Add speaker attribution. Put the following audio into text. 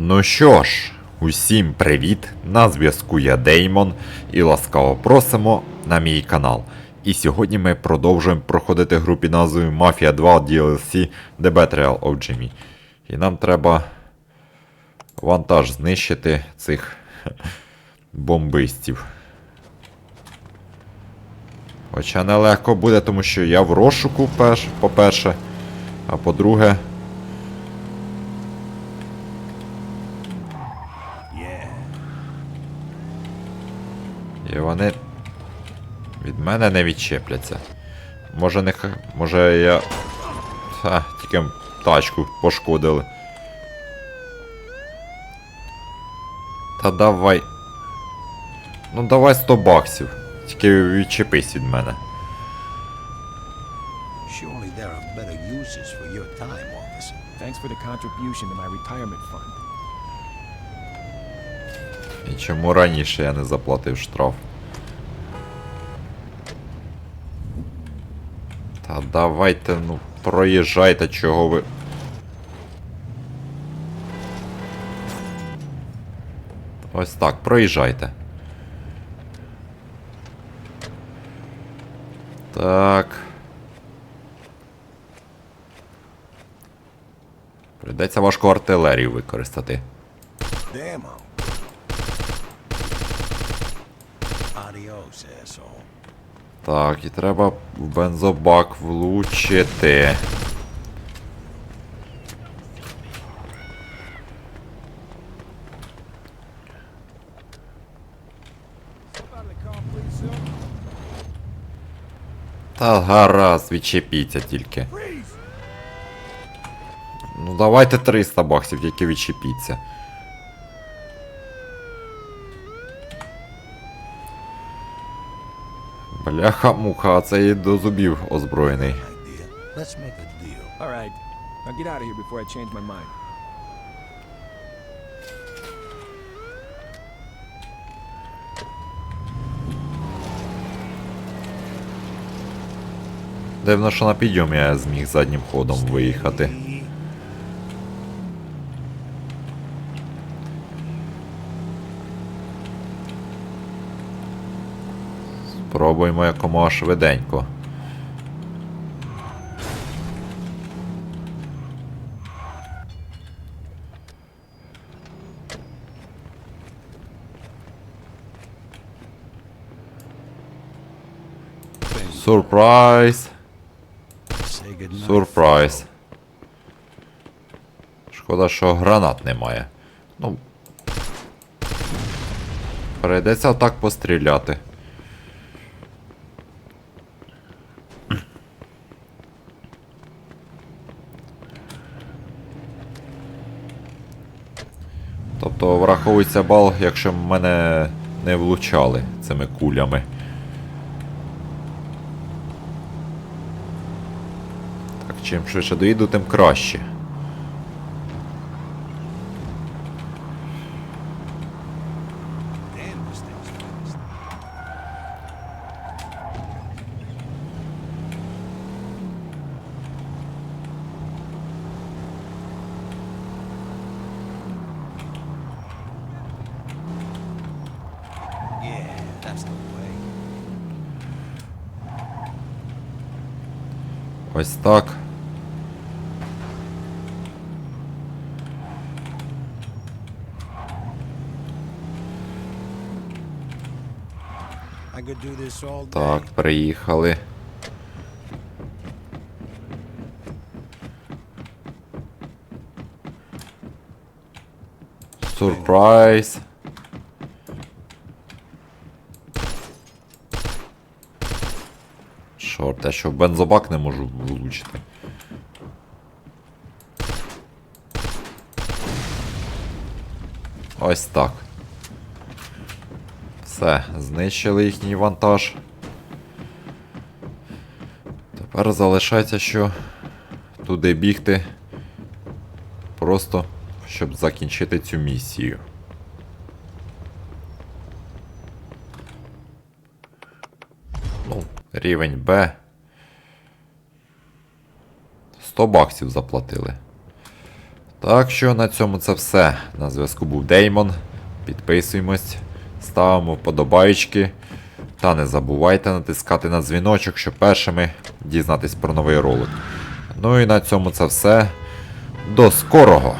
Speaker 1: Ну що ж, усім привіт! На зв'язку я Деймон і ласкаво просимо на мій канал. І сьогодні ми продовжуємо проходити гру під назвою Mafia 2 DLC The Betrayal of Jimmy. І нам треба вантаж знищити цих бомбистів. Хоча нелегко буде, тому що я в розшуку, по-перше, а по-друге. І вони від мене не відчепляться. Може не Може я. Ха, тільки тачку пошкодили. Та давай. Ну давай 100 баксів. Тільки відчепись від мене.
Speaker 2: Surely there are better uses for your time, officer.
Speaker 3: Thanks for the contribution to my retirement fund.
Speaker 1: І чому раніше я не заплатив штраф? Та давайте, ну, проїжджайте, чого ви. Ось так, проїжджайте. Так. Придеться важку артилерію використати.
Speaker 2: Demo.
Speaker 1: Так, і треба в бензобак влучити. Та гаразд, відчепіться тільки. Ну давайте 300 баксів, тільки відчепіться. Бляха-муха, а це і до зубів озброєний. Дивно, що на підйомі я зміг заднім ходом виїхати. Спробуємо якомога швиденько. Сюрприз! Сюрприз. Шкода, що гранат немає. Ну. Прийдеться отак постріляти. Тобто враховується бал, якщо мене не влучали цими кулями. Так, чим швидше доїду, тим краще. Ось так. Так, приїхали. Сюрприз. Чорт, я що бензобак не можу влучити. Ось так. Все, знищили їхній вантаж. Тепер залишається, що туди бігти. Просто щоб закінчити цю місію. Ну, рівень Б. 100 баксів заплатили. Так що на цьому це все. На зв'язку був Деймон. Підписуємось, ставимо вподобайки. Та не забувайте натискати на дзвіночок, щоб першими дізнатись про новий ролик. Ну і на цьому це все. До скорого!